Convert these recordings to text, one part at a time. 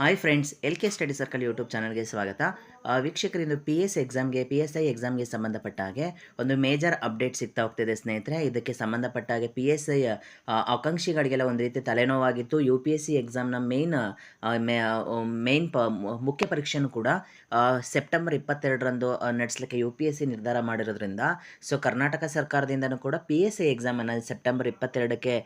Hi friends L K study circle YouTube ಚಾನಲ್ಗೆ ಸ್ವಾಗತ. ವೀಕ್ಷಕರಿಂದು ಪಿ ಎಸ್ ಎಕ್ಸಾಮ್ಗೆ ಪಿ ಎಸ್ ಐ ಎಕ್ಸಾಮ್ಗೆ ಸಂಬಂಧಪಟ್ಟ ಹಾಗೆ ಒಂದು ಮೇಜರ್ ಅಪ್ಡೇಟ್ ಸಿಗ್ತಾ ಹೋಗ್ತಿದೆ ಸ್ನೇಹಿತರೆ. ಇದಕ್ಕೆ ಸಂಬಂಧಪಟ್ಟ ಹಾಗೆ ಪಿ ಎಸ್ ಐ ಆಕಾಂಕ್ಷಿಗಳಿಗೆಲ್ಲ ಒಂದು ರೀತಿ ತಲೆನೋವಾಗಿತ್ತು. ಯು ಪಿ ಎಸ್ ಸಿ ಎಕ್ಸಾಮ್ನ ಮೇನ್ ಮೇನ್ ಪ ಮುಖ್ಯ ಪರೀಕ್ಷೆನೂ ಕೂಡ ಸೆಪ್ಟೆಂಬರ್ ಇಪ್ಪತ್ತೆರಡರಂದು ನಡೆಸಲಿಕ್ಕೆ ಯು ಪಿ ಎಸ್ ಸಿ ನಿರ್ಧಾರ ಮಾಡಿರೋದ್ರಿಂದ ಸೊ ಕರ್ನಾಟಕ ಸರ್ಕಾರದಿಂದನೂ ಕೂಡ ಪಿ ಎಸ್ ಐ ಎಕ್ಸಾಮನ್ನು ಸೆಪ್ಟೆಂಬರ್ ಇಪ್ಪತ್ತೆರಡಕ್ಕೆ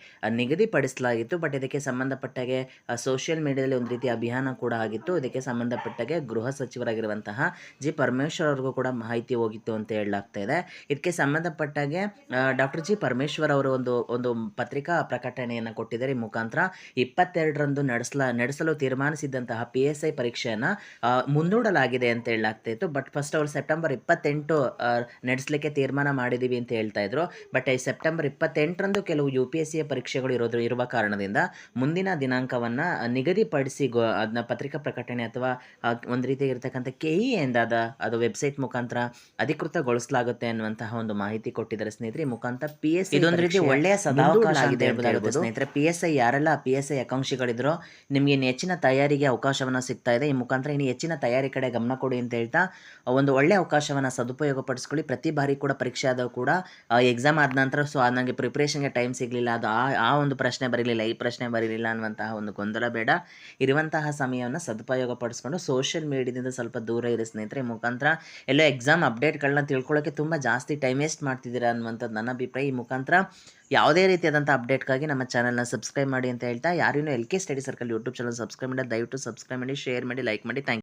ನಿಗದಿಪಡಿಸಲಾಗಿತ್ತು. ಬಟ್ ಇದಕ್ಕೆ ಸಂಬಂಧಪಟ್ಟಾಗೆ ಸೋಷಿಯಲ್ ಮೀಡಿಯಾದಲ್ಲಿ ಒಂದು ರೀತಿ ಅಭಿಯಾನ ಕೂಡ ಆಗಿತ್ತು. ಇದಕ್ಕೆ ಸಂಬಂಧಪಟ್ಟಾಗೆ ಗೃಹ ಸಚಿವರಾಗಿರುವಂತಹ ಜಿ. ಪರಮೇಶ್ವರ್ ಅವ್ರಿಗೂ ಕೂಡ ಮಾಹಿತಿ ಹೋಗಿತ್ತು ಅಂತ ಹೇಳಲಾಗ್ತಾ ಇದೆ. ಇದಕ್ಕೆ ಸಂಬಂಧಪಟ್ಟಾಗೆ ಡಾಕ್ಟರ್ ಜಿ. ಪರಮೇಶ್ವರ್ ಅವರು ಒಂದು ಒಂದು ಪತ್ರಿಕಾ ಪ್ರಕಟಣೆಯನ್ನು ಕೊಟ್ಟಿದ್ದಾರೆ. ಈ ಮುಖಾಂತರ ಇಪ್ಪತ್ತೆರಡರಂದು ನಡೆಸಲ, ನಡೆಸಲು ತೀರ್ಮಾನಿಸಿದಂತಹ ಪಿ ಎಸ್ ಐ ಪರೀಕ್ಷೆಯನ್ನು ಮುಂದೂಡಲಾಗಿದೆ ಅಂತ ಹೇಳಲಾಗ್ತಾ ಇತ್ತು. ಬಟ್ ಫಸ್ಟ್ ಅವರು ಸೆಪ್ಟೆಂಬರ್ ಇಪ್ಪತ್ತೆಂಟು ನಡೆಸಲಿಕ್ಕೆ ತೀರ್ಮಾನ ಮಾಡಿದ್ದೀವಿ ಅಂತ ಹೇಳ್ತಾ ಇದ್ರು. ಬಟ್ ಈ ಸೆಪ್ಟೆಂಬರ್ ಇಪ್ಪತ್ತೆಂಟರಂದು ಕೆಲವು ಯು ಪಿ ಎಸ್ ಸಿ ಪರೀಕ್ಷೆಗಳು ಇರೋದು, ಇರುವ ಕಾರಣದಿಂದ ಮುಂದಿನ ದಿನಾಂಕವನ್ನು ನಿಗದಿಪಡಿಸಿ ಪತ್ರಿಕಾ ಪ್ರಕಟಣೆ ಅಥವಾ ಒಂದು ರೀತಿ ಇರತಕ್ಕಂಥ ಕೆ ಇ ಎಂದಾದ ಅದು ವೆಬ್ಸೈಟ್ ಮುಖಾಂತರ ಅಧಿಕೃತಗೊಳಿಸಲಾಗುತ್ತೆ ಅನ್ನುವಂತಹ ಒಂದು ಮಾಹಿತಿ ಕೊಟ್ಟಿದ್ದಾರೆ ಸ್ನೇಹಿತರೆ. ಮುಖಾಂತರ ಪಿ ಎಸ್ ಇದೊಂದು ರೀತಿ ಒಳ್ಳೆಯ ಸದಾವಕಾಶ ಆಗಿದೆ ಹೇಳ್ಬೋದಾಗುತ್ತೆ ಸ್ನೇಹಿತರೆ. ಪಿ ಎಸ್ ಐ ಯಾರೆಲ್ಲ ಪಿ ಎಸ್ ಐ ಆಕಾಂಕ್ಷಿಗಳಿದ್ರು ನಿಮಗೆ ಇನ್ನು ಹೆಚ್ಚಿನ ತಯಾರಿಗೆ ಅವಕಾಶವನ್ನು ಸಿಗ್ತಾ ಇದೆ. ಈ ಮುಖಾಂತರ ಇನ್ನು ಹೆಚ್ಚಿನ ತಯಾರಿ ಕಡೆ ಗಮನ ಕೊಡಿ ಅಂತ ಹೇಳ್ತಾ ಒಂದು ಒಳ್ಳೆಯ ಅವಕಾಶವನ್ನು ಸದುಪಯೋಗ ಪಡಿಸ್ಕೊಳ್ಳಿ ಪ್ರತಿ ಬಾರಿ ಕೂಡ ಪರೀಕ್ಷೆ ಆದಾಗ ಕೂಡ ಎಕ್ಸಾಮ್ ಆದ ನಂತರ ಸೊ ನನಗೆ ಪ್ರಿಪ್ರೇಷನ್ಗೆ ಟೈಮ್ ಸಿಗಲಿಲ್ಲ. ಅದು ಆ ಆ ಒಂದು ಪ್ರಶ್ನೆ ಬರಲಿಲ್ಲ ಈ ಪ್ರಶ್ನೆ ಬರಲಿಲ್ಲ ಅನ್ನುವಂತಹ ಒಂದು ಗೊಂದಲ ಬೇಡ. ಇರುವಂತಹ ಸಮಯವನ್ನು ಸದುಪಯೋಗ ಪಡಿಸ್ಕೊಂಡು ಸೋಷಿಯಲ್ ಮೀಡಿಯಾದಿಂದ ಸ್ವಲ್ಪ ದೂರ ಇರಿ ಸ್ನೇಹಿತರೆ. ಮುಖಾಂತರ ಎಲ್ಲ ಎಕ್ಸಾಮ್ ಅಪ್ಡೇಟ್ಗಳನ್ನ ತಿಳ್ಕೊಳ್ಳೋಕ್ಕೆ ತುಂಬ ಜಾಸ್ತಿ ಟೈಮ್ ವೇಸ್ಟ್ ಮಾಡ್ತಿದ್ದೀರಾ ಅನ್ನುವಂಥದ್ದು ನನ್ನ ಅಭಿಪ್ರಾಯ. ಈ ಮುಖಾಂತರ ಯಾವುದೇ ರೀತಿಯಾದಂಥ ಅಪ್ಡೇಟ್ಗಾಗಿ ನಮ್ಮ ಚಾನಲ್ನ ಸಬ್ಸ್ಕ್ರೈಬ್ ಮಾಡಿ ಅಂತ ಹೇಳ್ತಾ ಯಾರಿನೂ L K study circle YouTube channel subscribe ಮಾಡಿ ದಯವಿಟ್ಟು ಸಬ್ಸ್ಕ್ರೈಬ್ ಮಾಡಿ ಶೇರ್ ಮಾಡಿ ಲೈಕ್ ಮಾಡಿ. ಥ್ಯಾಂಕ್